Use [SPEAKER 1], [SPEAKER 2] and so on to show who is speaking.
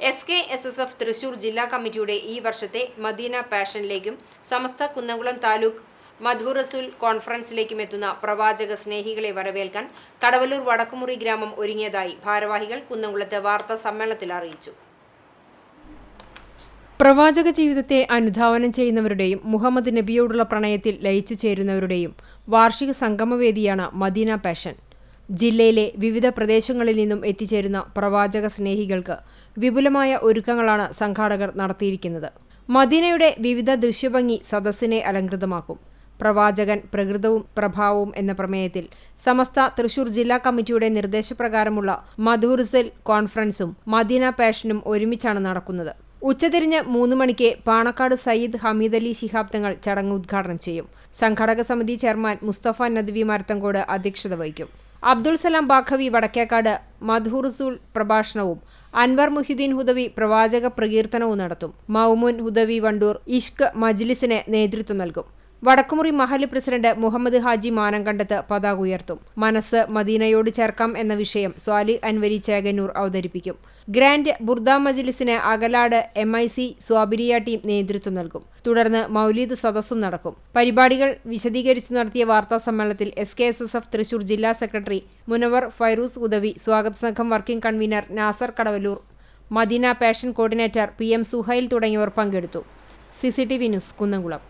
[SPEAKER 1] S K S S F Thrissur ജില്ലാ കമ്മിറ്റിയുടെ ഈ വർഷത്തെ മദീന പാഷനിലേക്കും സമസ്ത കുന്നംകുളം താലൂക്ക് മധു റസൂൽ കോൺഫറൻസിലേക്കും എത്തുന്ന പ്രവാചക സ്നേഹികളെ വരവേൽക്കാൻ കടവല്ലൂർ വടക്കുമുറി ഗ്രാമം ഒരുങ്ങിയതായി ഭാരവാഹികൾ കുന്നംകുളത്ത് വാർത്താ സമ്മേളനത്തിൽ അറിയിച്ചു. പ്രവാചക ജീവിതത്തെ അനുധാവനം ചെയ്യുന്നവരുടെയും മുഹമ്മദ് നബിയോടുള്ള പ്രണയത്തിൽ ലയിച്ചു ചേരുന്നവരുടെയും വാർഷിക സംഗമവേദിയാണ് മദീന പാഷൻ. ജില്ലയിലെ വിവിധ പ്രദേശങ്ങളിൽ നിന്നും എത്തിച്ചേരുന്ന പ്രവാചക സ്നേഹികൾക്ക് വിപുലമായ ഒരുക്കങ്ങളാണ് സംഘാടകർ നടത്തിയിരിക്കുന്നത്. മദീനയുടെ വിവിധ ദൃശ്യഭംഗി സദസ്സിനെ അലങ്കൃതമാക്കും പ്രവാചകൻ പ്രകൃതവും പ്രഭാവവും എന്ന പ്രമേയത്തിൽ സമസ്ത തൃശൂർ ജില്ലാ കമ്മിറ്റിയുടെ നിർദ്ദേശപ്രകാരമുള്ള മധൂർസെൽ കോൺഫറൻസും മദീന പാഷനും ഒരുമിച്ചാണ് നടക്കുന്നത്. ഉച്ചതിരിഞ്ഞ് മൂന്ന് മണിക്ക് പാണക്കാട് സയ്യിദ് ഹമീദ് അലി ശിഹാബ് തങ്ങൾ ചടങ്ങ് ഉദ്ഘാടനം ചെയ്യും. സംഘാടക സമിതി ചെയർമാൻ മുസ്തഫ നദ്വി മരത്തങ്കോട് അധ്യക്ഷത വഹിക്കും. അബ്ദുൾ സലാം ബാഖവി വടക്കേക്കാട് മധുറുസുൽ പ്രഭാഷണവും അൻവർ മുഹിദ്ദീൻ ഹുദവി പ്രവാചക പ്രകീർത്തനവും നടത്തും. മൗമുൻ ഹുദവി വണ്ടൂർ ഇഷ്ക് മജ്ലിസിന് നേതൃത്വം നൽകും. വടക്കുമുറി മഹൽ പ്രസിഡന്റ് മുഹമ്മദ് ഹാജി മാനംകണ്ടത്ത് പതാക ഉയർത്തും. മനസ്സ് മദീനയോട് ചേർക്കാം എന്ന വിഷയം സ്വാലി അൻവരി ചേകന്നൂർ അവതരിപ്പിക്കും. Grand Burda മജിലിസിന് Akalad M I C Swabiriya team നേതൃത്വം നൽകും. തുടർന്ന് മൗലീദ് സദസ്സും നടക്കും. പരിപാടികൾ വിശദീകരിച്ചു നടത്തിയ വാർത്താ സമ്മേളനത്തിൽ S K S S F Thrissur ജില്ലാ സെക്രട്ടറി മുനവർ ഫൈറൂസ് ഉദവി സ്വാഗത സംഘം working convener Nasar Kadavallur Madina passion coordinator P M Suhail തുടങ്ങിയവർ പങ്കെടുത്തു. C news Kunnamkulam.